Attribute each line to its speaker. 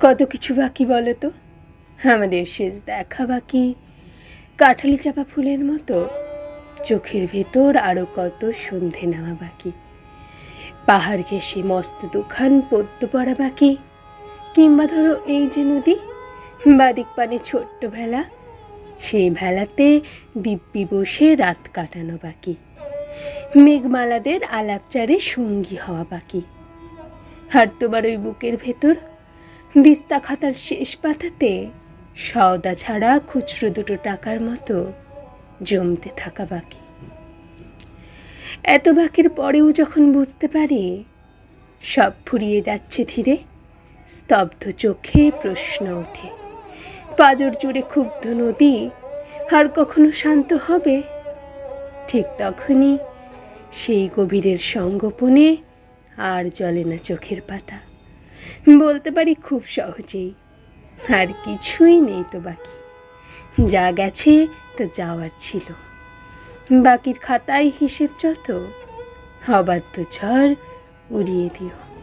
Speaker 1: কত কিছু বাকি বলো তো? আমাদের শেষ দেখা বাকি। কাঠালি চাপা ফুলের মতো। চোখের ভেতর আরও কত সন্ধে নেওয়া বাকি। পাহাড় ঘেঁষে মস্ত দুখান পদ্ম পড়া বাকি। কিংবা ধরো এই যে নদী, বাদিক পানে ছোট্ট ভেলা। সেই ভেলাতে দিব্যি বসে রাত কাটানো বাকি। মেঘমালাদের আলাপচারে সঙ্গী হওয়া বাকি। আর তোমার ওই বুকের ভেতর দিস্তা খাতার শেষ পাতাতে সওদা ছাড়া খুচরো দুটো টাকার মতো জমতে থাকা বাকি। এত বাকির পরেও যখন বুঝতে পারি, সব ফুরিয়ে যাচ্ছে ধীরে, স্তব্ধ চোখে প্রশ্ন ওঠে। পাজর জুড়ে ক্ষুব্ধ নদী আর কখনো শান্ত হবে? ঠিক তখনই সেই গভীরের সঙ্গোপনে আর জলে না চোখের পাতা। বলতে পারি খুব সহজেই। আর কিছুই নেই তো বাকি। যা গেছে তা যাওয়ার ছিল। বাকির খাতায় হিসেব যত, অবাধ্য ঝড় উড়িয়ে দিও।